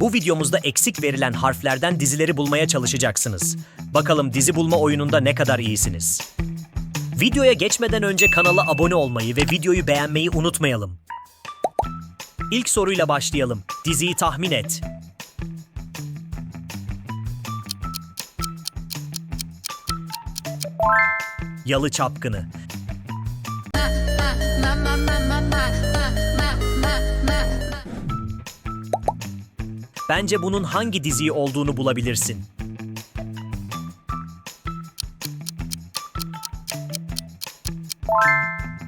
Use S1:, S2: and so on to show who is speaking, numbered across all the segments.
S1: Bu videomuzda eksik verilen harflerden dizileri bulmaya çalışacaksınız. Bakalım dizi bulma oyununda ne kadar iyisiniz. Videoya geçmeden önce kanala abone olmayı ve videoyu beğenmeyi unutmayalım. İlk soruyla başlayalım. Diziyi tahmin et. Yalı Çapkını. Bence bunun hangi diziyi olduğunu bulabilirsin.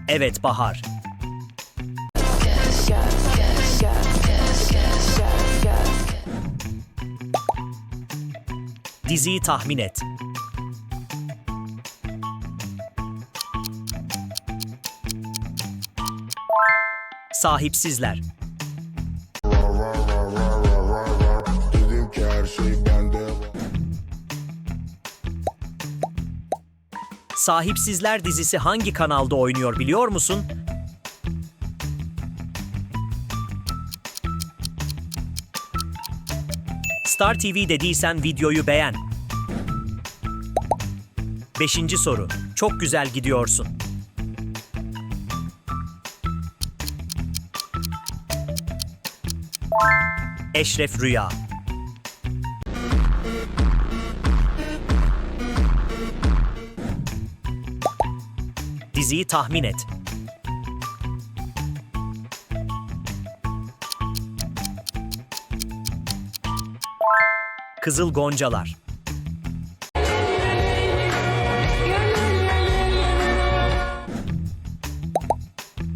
S1: Evet Bahar. Diziyi tahmin et. Sahipsizler. Sahipsizler dizisi hangi kanalda oynuyor biliyor musun? Star TV dediysen videoyu beğen. Beşinci soru. Çok güzel gidiyorsun. Eşref Rüya. Diziyi tahmin et. Kızıl Goncalar.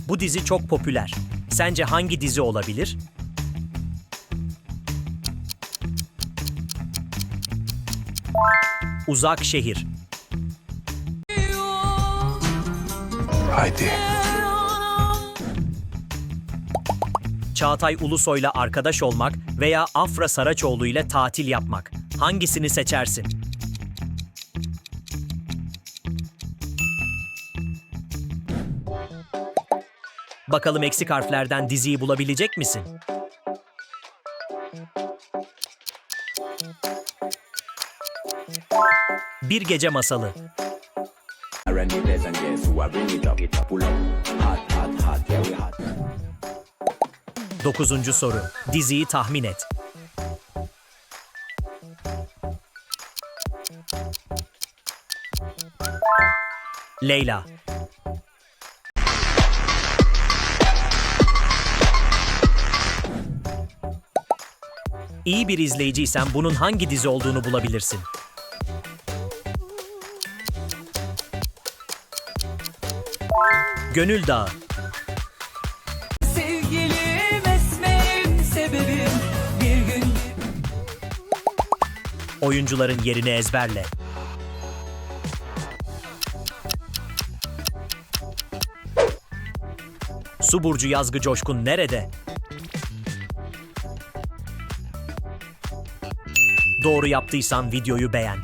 S1: Bu dizi çok popüler. Sence hangi dizi olabilir? Uzak Şehir.
S2: Haydi.
S1: Çağatay Ulusoy'la arkadaş olmak veya Afra Saraçoğlu ile tatil yapmak. Hangisini seçersin? Bakalım eksik harflerden diziyi bulabilecek misin? Bir Gece Masalı.
S3: The place and guess who I bring it up, it up, pull up. Hot, hot, hot, yeah we hot.
S1: Dokuzuncu soru. Diziyi tahmin et. Leyla. İyi bir izleyiciysen bunun hangi dizi olduğunu bulabilirsin. Gönül Dağı.
S4: Sevgilim esmerim sebebim bir gün
S1: Oyuncuların yerini ezberle. Su burcu Yazgı Coşkun nerede? Doğru yaptıysan videoyu beğen.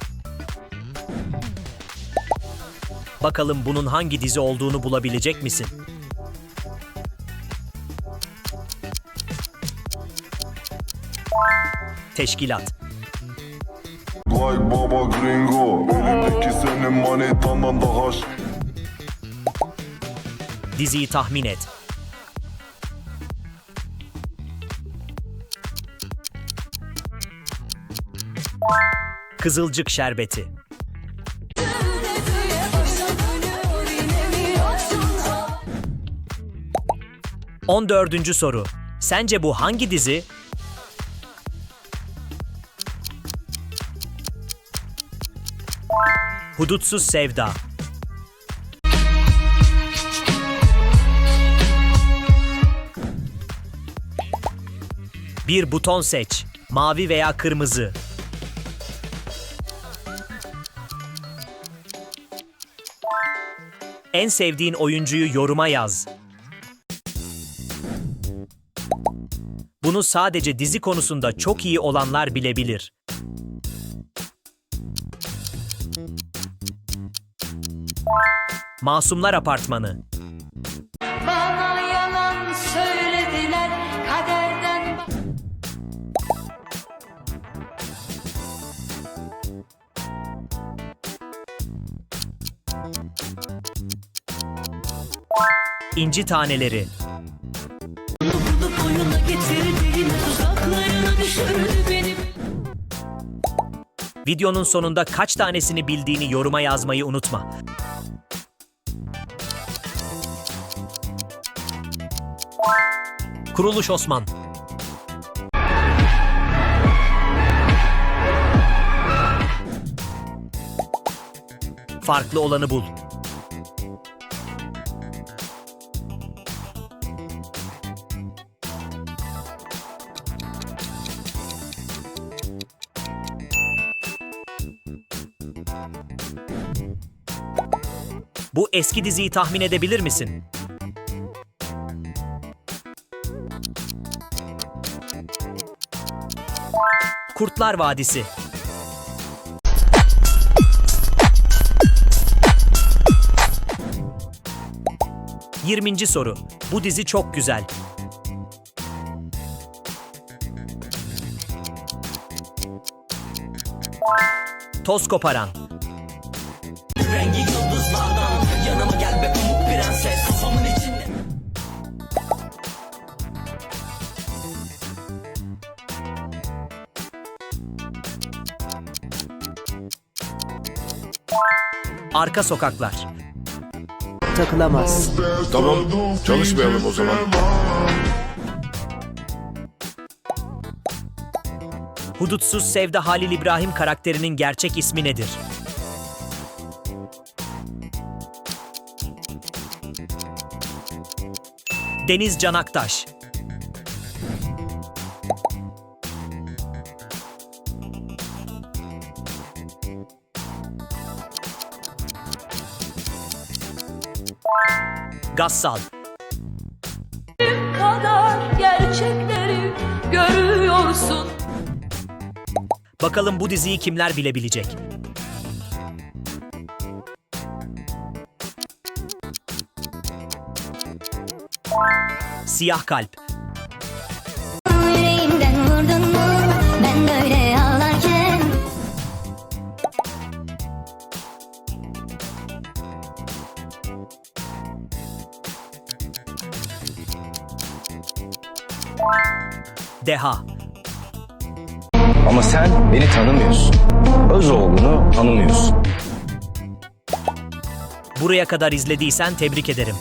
S1: Bakalım bunun hangi dizi olduğunu bulabilecek misin? Teşkilat
S2: Vay baba gringo. Elindeki senin manitandan daha ş-
S1: Diziyi tahmin et. Kızılcık Şerbeti 14. soru. Sence bu hangi dizi? Hudutsuz Sevda Bir buton seç. Mavi veya kırmızı. En sevdiğin oyuncuyu yoruma yaz. Bunu sadece dizi konusunda çok iyi olanlar bilebilir. Masumlar Apartmanı
S4: Bana yalan söylediler kaderden
S1: İnci Taneleri
S4: Oyuna getirdiğin tuzaklarına düşürdü beni
S1: Videonun sonunda kaç tanesini bildiğini yoruma yazmayı unutma. Kuruluş Osman. Farklı olanı bul. Bu eski diziyi tahmin edebilir misin? Kurtlar Vadisi. Yirminci soru. Bu dizi çok güzel. Toz koparan. Arka sokaklar.
S5: takılamaz.
S2: Tamam çalışmayalım o zaman
S1: Hudutsuz Sevda Halil İbrahim karakterinin gerçek ismi nedir? Deniz Can Gassal.
S4: kadar gerçekleri görüyorsun
S1: Bakalım bu diziyi kimler bilebilecek? Siyah Kalp. Deha.
S6: Ama sen beni tanımıyorsun. Öz olduğunu tanımıyorsun.
S1: Buraya kadar izlediysen tebrik ederim.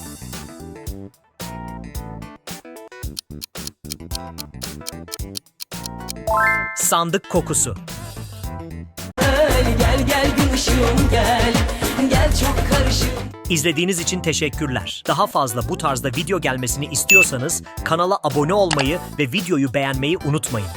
S1: Sandık kokusu.
S4: Gel gel gel gün ışığım gel Gel çok karışık
S1: İzlediğiniz için teşekkürler. Daha fazla bu tarzda video gelmesini istiyorsanız kanala abone olmayı ve videoyu beğenmeyi unutmayın.